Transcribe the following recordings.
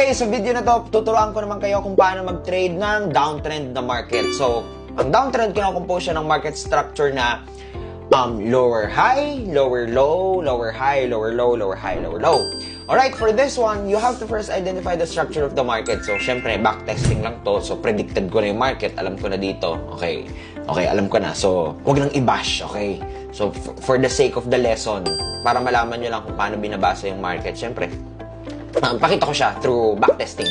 Okay, sa video na to, tuturuan ko naman kayo kung paano mag-trade ng downtrend na market. So, ang downtrend, kinakompose siya ng market structure na um, lower high, lower low, lower high, lower low, lower high, lower low. Alright, for this one, you have to first identify the structure of the market. So, syempre, backtesting lang to. So, predicted ko na yung market. Alam ko na dito. Okay. Okay, alam ko na. So, wag nang i-bash, okay? So, for the sake of the lesson, para malaman nyo lang kung paano binabasa yung market, syempre, um, pakita ko siya through backtesting.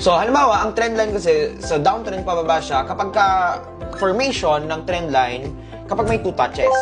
So, halimbawa, ang trend line kasi, sa downtrend pababa siya, kapag ka formation ng trend line, kapag may two touches.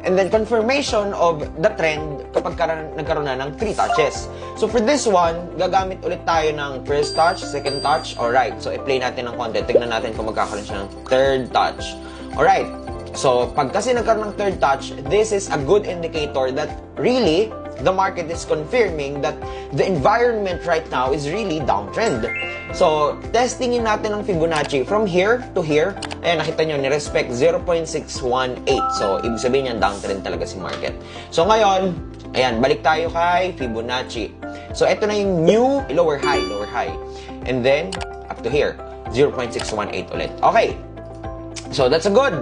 And then, confirmation of the trend kapag ka, nagkaroon na ng three touches. So, for this one, gagamit ulit tayo ng first touch, second touch. Alright, so i-play natin ng konti. Tignan natin kung magkakaroon siya ng third touch. Alright, so pag kasi nagkaroon ng third touch, this is a good indicator that really, the market is confirming that the environment right now is really downtrend. So, testingin natin ang Fibonacci from here to here. Ayan, nakita nyo, ni-respect 0.618. So, ibig sabihin yan, downtrend talaga si market. So, ngayon, ayan, balik tayo kay Fibonacci. So, ito na yung new lower high, lower high. And then, up to here, 0.618 ulit. Okay, So that's a good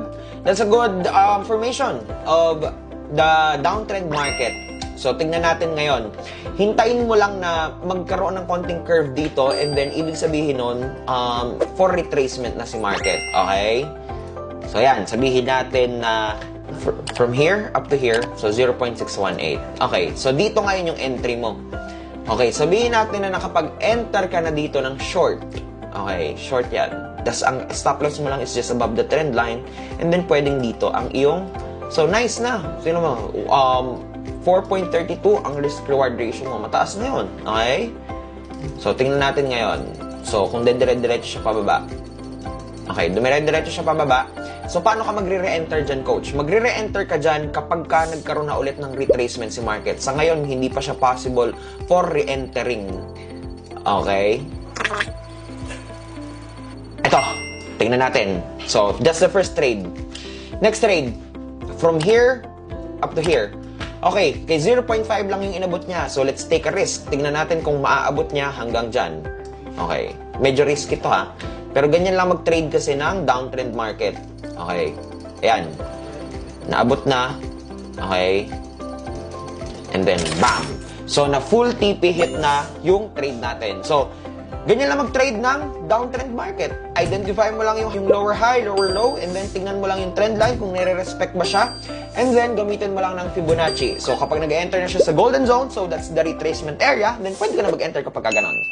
that's a good um, formation of the downtrend market. So tingnan natin ngayon. Hintayin mo lang na magkaroon ng konting curve dito and then ibig sabihin nun um, for retracement na si market. Okay? So yan, sabihin natin na fr- from here up to here, so 0.618. Okay, so dito ngayon yung entry mo. Okay, sabihin natin na nakapag-enter ka na dito ng short. Okay, short yan. Tapos ang stop loss mo lang is just above the trend line. And then pwedeng dito ang iyong... So nice na. Sino mo? Um, 4.32 ang risk-reward ratio mo. Mataas na yun. Okay? So tingnan natin ngayon. So kung dire-diretso siya pababa. Okay, dumire-diretso siya pababa. So, paano ka magre-re-enter dyan, coach? Magre-re-enter ka dyan kapag ka nagkaroon na ulit ng retracement si market. Sa ngayon, hindi pa siya possible for re-entering. Okay? Ito, tingnan natin. So, that's the first trade. Next trade, from here up to here. Okay, kay 0.5 lang yung inabot niya. So, let's take a risk. Tingnan natin kung maaabot niya hanggang dyan. Okay, medyo risky to ha. Pero ganyan lang mag-trade kasi ng downtrend market. Okay, ayan. Naabot na. Okay. And then, bam! So, na full TP hit na yung trade natin. So, ganyan lang mag-trade ng downtrend market. Identify mo lang yung, yung lower high, lower low, and then tingnan mo lang yung trend line kung nire-respect ba siya. And then, gamitin mo lang ng Fibonacci. So, kapag nag-enter na siya sa golden zone, so that's the retracement area, then pwede ka na mag-enter kapag ka ganon.